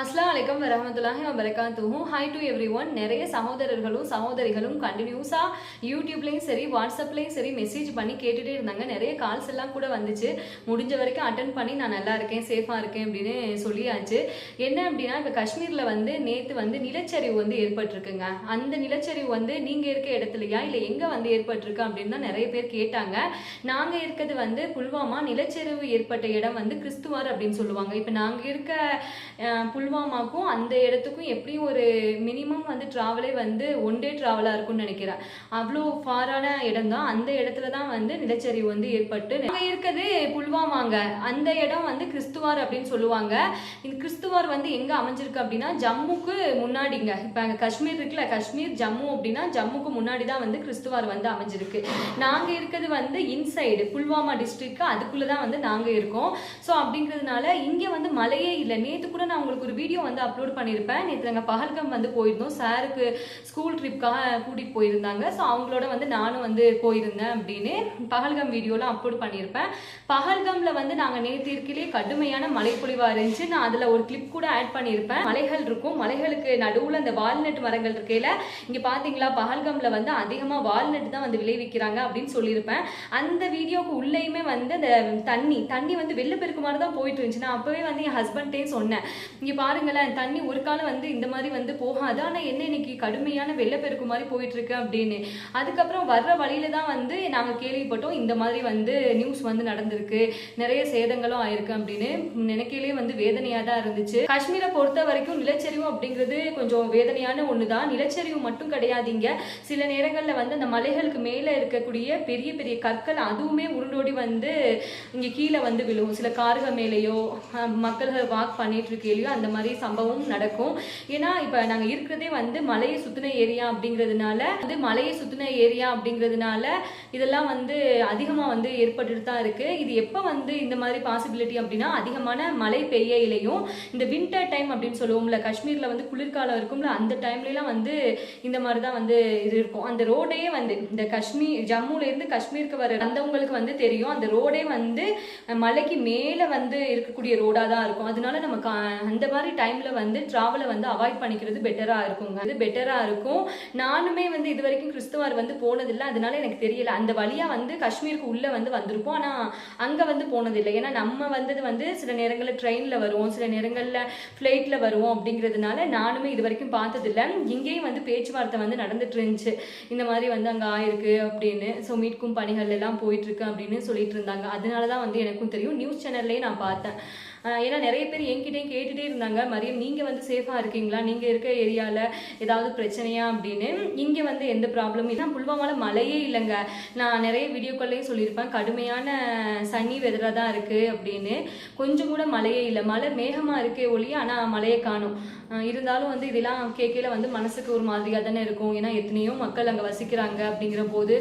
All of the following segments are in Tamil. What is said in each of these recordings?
அஸ்லாம் வலைக்கம் வரமத்துல்லாஹி வபரகாத்துஹும் ஹாய் டு எவ்ரி ஒன் நிறைய சகோதரர்களும் சகோதரிகளும் கண்டினியூஸாக யூடியூப்லேயும் சரி வாட்ஸ்அப்லேயும் சரி மெசேஜ் பண்ணி கேட்டுகிட்டே இருந்தாங்க. நிறைய கால்ஸ் எல்லாம் கூட வந்துச்சு. முடிஞ்ச வரைக்கும் அட்டன் பண்ணி நான் நல்லா இருக்கேன் சேஃபாக இருக்கேன் அப்படின்னு சொல்லியாச்சு. என்ன அப்படின்னா இப்போ காஷ்மீரில் வந்து நேற்று வந்து நிலச்சரிவு வந்து ஏற்பட்டிருக்குங்க. அந்த நிலச்சரிவு வந்து நீங்கள் இருக்க இடத்துலையா இல்லை எங்கே வந்து ஏற்பட்டிருக்கு அப்படின்னு தான் நிறைய பேர் கேட்டாங்க. நாங்கள் இருக்கிறது வந்து புல்வாமா நிலச்சரிவு ஏற்பட்ட இடம் வந்து கிறிஸ்துவார் அப்படின்னு சொல்லுவாங்க. இப்போ நாங்கள் இருக்க புல் புல்வாமாக்கும் அந்த இடத்துக்கும் எப்படியும் ஒரு மினிமம் வந்து ட்ராவலே வந்து ஒன் டே ட்ராவலாக இருக்கும்னு நினைக்கிறேன். அவ்வளோ ஃபாரான இடம் தான் அந்த இடத்துல தான் வந்து நிலச்சரிவு வந்து ஏற்பட்டு அங்கே இருக்கிறது புல்வாமாங்க. அந்த இடம் வந்து கிறிஸ்துவார் அப்படின்னு சொல்லுவாங்க. இந்த கிறிஸ்துவார் வந்து எங்கே அமைஞ்சிருக்கு அப்படின்னா ஜம்முக்கு முன்னாடிங்க. இப்போ அங்கே காஷ்மீர் இருக்குல்ல காஷ்மீர் ஜம்மு அப்படின்னா ஜம்முக்கு முன்னாடி தான் வந்து கிறிஸ்துவார் வந்து அமைஞ்சிருக்கு. நாங்கள் இருக்கிறது வந்து இன்சைடு புல்வாமா டிஸ்ட்ரிக்ட் அதுக்குள்ளே தான் வந்து நாங்கள் இருக்கோம். ஸோ அப்படிங்கிறதுனால இங்கே வந்து மழையே இல்லை. நேற்று கூட நான் உங்களுக்கு ஒரு வீடியோ வந்து அப்லோட் பண்ணியிருப்பேன் நேற்று நாங்கள் பகல்கம் வந்து போயிருந்தோம். சாருக்கு ஸ்கூல் ட்ரிப்காக கூட்டிகிட்டு போயிருந்தாங்க. ஸோ அவங்களோட வந்து நானும் வந்து போயிருந்தேன் அப்படின்னு பகல்கம் வீடியோலாம் அப்லோட் பண்ணியிருப்பேன் பகல்கம்ல வந்து நாங்கள் நேற்று இருக்கையிலே கடுமையான மழைப்பொழிவாக இருந்துச்சு. நான் அதில் ஒரு கிளிப் கூட ஆட் பண்ணியிருப்பேன் மலைகள் இருக்கும். மலைகளுக்கு நடுவில் அந்த வால்நட் மரங்கள் இருக்கையில் இங்கே பார்த்தீங்களா பகல்கம்ல வந்து அதிகமாக வால்நட் தான் வந்து விளைவிக்கிறாங்க அப்படின்னு சொல்லியிருப்பேன் அந்த வீடியோக்கு உள்ளேயுமே வந்து அந்த தண்ணி தண்ணி வந்து வெள்ளப்பெருக்கு மாதிரி தான் போயிட்டு இருந்துச்சு. நான் அப்போவே வந்து என் ஹஸ்பண்ட்டையும் சொன்னேன். இங்கே பாருங்களேன் தண்ணி ஒரு காலம் வந்து இந்த மாதிரி வந்து போகாது. ஆனால் என்ன இன்னைக்கு கடுமையான வெள்ளப்பெருக்கு மாதிரி போயிட்டு இருக்கு அப்படின்னு. அதுக்கப்புறம் வர்ற வழியில தான் வந்து நாங்கள் கேள்விப்பட்டோம். இந்த மாதிரி வந்து நியூஸ் வந்து நடந்திருக்கு. நிறைய சேதங்களும் ஆயிருக்கு அப்படின்னு. நினைக்கையிலே வந்து வேதனையாக தான் இருந்துச்சு. காஷ்மீரை பொறுத்த வரைக்கும் நிலச்சரிவு அப்படிங்கிறது கொஞ்சம் வேதனையான ஒன்று தான் நிலச்சரிவு மட்டும் கிடையாதுங்க. சில நேரங்களில் வந்து அந்த மலைகளுக்கு மேலே இருக்கக்கூடிய பெரிய பெரிய கற்கள் அதுவுமே உருண்டோடி வந்து இங்கே கீழே வந்து விழுவும் சில கார்கள் மேலேயோ மக்கள்கள் வாக் பண்ணிட்டு இருக்கையிலையோ அந்த மாதிரி சம்பவம் நடக்கும். ஏன்னா இப்போ நாங்கள் இருக்கிறதே வந்து மலையை சுற்றின ஏரியா அப்படிங்கிறதுனால வந்து மலையை சுற்றின ஏரியா அப்படிங்கிறதுனால இதெல்லாம் வந்து அதிகமாக வந்து ஏற்பட்டுட்டு தான் இருக்குது இது எப்போ வந்து இந்த மாதிரி பாசிபிலிட்டி அப்படின்னா அதிகமான மழை பெய்யலையும் இந்த வின்டர் டைம் அப்படின்னு சொல்லுவோம்ல காஷ்மீரில் வந்து குளிர்காலம் இருக்கும்ல அந்த டைம்லலாம் வந்து இந்த மாதிரி தான் வந்து இது இருக்கும். அந்த ரோடையே வந்து இந்த காஷ்மீர் ஜம்முலேருந்து காஷ்மீருக்கு வர வந்தவங்களுக்கு வந்து தெரியும். அந்த ரோடே வந்து மலைக்கு மேலே வந்து இருக்கக்கூடிய ரோடாக தான் இருக்கும். அதனால நம்ம கா- அந்த மாதிரி மாதிரி டைமில் வந்து ட்ராவலை வந்து அவாய்ட் பண்ணிக்கிறது பெட்டராக இருக்குங்க. அது பெட்டராக இருக்கும். நானுமே வந்து இது வரைக்கும் கிறிஸ்துவார் வந்து போனதில்லை. அதனால எனக்கு தெரியல. அந்த வழியாக வந்து காஷ்மீருக்கு உள்ளே வந்து வந்திருப்போம். ஆனால் அங்கே வந்து போனதில்லை. ஏன்னா நம்ம வந்தது வந்து சில நேரங்களில் ட்ரெயினில் வருவோம். சில நேரங்களில் ஃப்ளைட்டில் வருவோம் அப்படிங்கிறதுனால நானுமே இது வரைக்கும் பார்த்ததில்ல. இங்கேயும் வந்து பேச்சுவார்த்தை வந்து நடந்துட்டு இருந்துச்சு. இந்த மாதிரி வந்து அங்கே ஆயிருக்கு அப்படின்னு. ஸோ மீட்கும் பணிகள் எல்லாம் போயிட்டு இருக்கு அப்படின்னு சொல்லிட்டு இருந்தாங்க. அதனால தான் வந்து எனக்கும் தெரியும். நியூஸ் சேனல்லே நான் பார்த்தேன். ஏன்னா நிறைய பேர் என்கிட்டயும் கேட்டுட்டே இருந்தாங்க. மரியம் நீங்கள் வந்து சேஃபாக இருக்கீங்களா? நீங்கள் இருக்க ஏரியாவில் ஏதாவது பிரச்சனையா? அப்படின்னு. இங்கே வந்து எந்த ப்ராப்ளமும் இல்லை. புல்வாமாவில் மழையே இல்லைங்க. நான் நிறைய வீடியோக்கள்லையும் சொல்லியிருப்பேன். கடுமையான சனி வெதராக தான் இருக்குது அப்படின்னு. கொஞ்சம் கூட மழையே இல்லை. மழை மேகமாக இருக்கே ஒளி ஆனால் மழையை காணும். இருந்தாலும் வந்து இதெல்லாம் கேட்கல வந்து மனசுக்கு ஒரு மாதிரியாக தானே இருக்கும். ஏன்னா எத்தனையோ மக்கள் அங்கே வசிக்கிறாங்க அப்படிங்கிற போது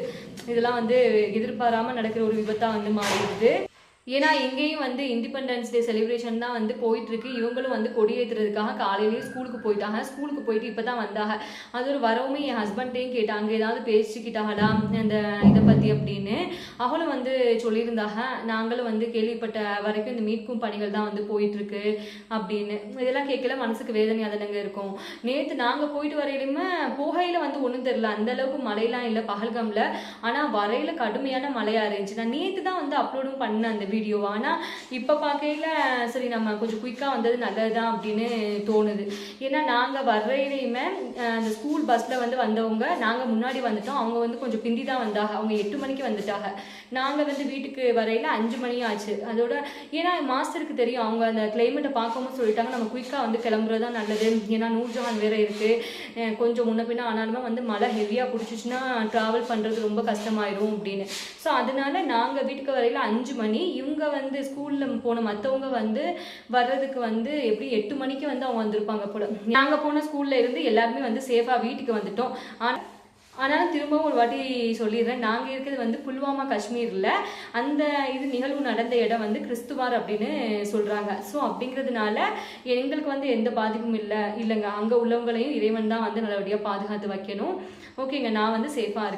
இதெல்லாம் வந்து எதிர்பாராமல் நடக்கிற ஒரு விபத்தாக வந்து மாறிடுது. ஏன்னா இங்கேயும் வந்து இண்டிபெண்டன்ஸ் டே செலிப்ரேஷன் தான் வந்து போயிட்டு இருக்கு இவங்களும் வந்து கொடியேற்றுறதுக்காக காலையிலேயே ஸ்கூலுக்கு போயிட்டாங்க. ஸ்கூலுக்கு போயிட்டு இப்போ தான் வந்தாங்க. அது ஒரு வரவுமே என் ஹஸ்பண்ட்டையும் கேட்டாங்க. ஏதாவது பேசிக்கிட்டாங்களா? இந்த இதை பற்றி அப்படின்னு. அவளும் வந்து சொல்லியிருந்தாங்க. நாங்களும் வந்து கேள்விப்பட்ட வரைக்கும் இந்த மீட்கும் பணிகள் தான் வந்து போயிட்டு இருக்கு அப்படின்னு. இதெல்லாம் கேட்கல. மனசுக்கு வேதனையாக தானங்க இருக்கும். நேற்று நாங்கள் போயிட்டு வரையிலுமே போகையில் வந்து ஒன்றும் தெரில அந்த அளவுக்கு மழையெல்லாம் இல்லை பகல்கம்ல ஆனால் வரையில கடுமையான மழையாக இருந்துச்சு. நான் நேற்று தான் வந்து அப்லோடும் பண்ணேன் அந்த வீடியோ ஆனால் இப்போ பார்க்கையில் சரி நம்ம கொஞ்சம் குயிக்காக வந்தது நல்லது தான் அப்படின்னு தோணுது. ஏன்னா நாங்கள் வர்றையிலையுமே அந்த ஸ்கூல் பஸ்ஸில் வந்து வந்தவங்க நாங்கள் முன்னாடி வந்துட்டோம். அவங்க வந்து கொஞ்சம் பிந்தி தான் வந்தாங்க. அவங்க எட்டு மணிக்கு வந்துட்டாங்க. நாங்கள் வந்து வீட்டுக்கு வரையில அஞ்சு மணி ஆச்சு. அதோட ஏன்னா மாஸ்டருக்கு தெரியும். அவங்க அந்த கிளைமேட்டை பார்க்கவும் சொல்லிட்டாங்க. நம்ம குயிக்காக வந்து கிளம்புறது தான் நல்லது. ஏன்னா நூர்ஜஹான் வேறு இருக்குது கொஞ்சம் முன்ன பின்ன ஆனாலுமே வந்து மழை ஹெவியாக பிடிச்சிச்சுன்னா ட்ராவல் பண்ணுறது ரொம்ப கஷ்டமாயிரும் அப்படின்னு. ஸோ அதனால நாங்கள் வீட்டுக்கு வரையில் அஞ்சு மணி இவங்க வந்து ஸ்கூலில் போன மற்றவங்க வந்து வர்றதுக்கு வந்து எப்படி எட்டு மணிக்கு வந்து அவங்க வந்திருப்பாங்க போல. நாங்கள் போன ஸ்கூல்ல இருந்து எல்லாருமே வந்து சேஃபாக வீட்டுக்கு வந்துட்டோம். ஆனால் ஆனாலும் திரும்பவும் ஒரு வாட்டி சொல்லிடுறேன். நாங்கள் இருக்கிறது வந்து புல்வாமா காஷ்மீரில். அந்த இது நிகழ்வு நடந்த இடம் வந்து கிறிஸ்துவார் அப்படின்னு சொல்கிறாங்க ஸோ அப்படிங்கிறதுனால எங்களுக்கு வந்து எந்த பாதிப்பும் இல்லை இல்லைங்க. அங்கே உள்ளவங்களையும் இறைவன் தான் வந்து நல்லபடியாக பாதுகாத்து வைக்கணும். ஓகேங்க நான் வந்து சேஃபாக இருக்கேன்.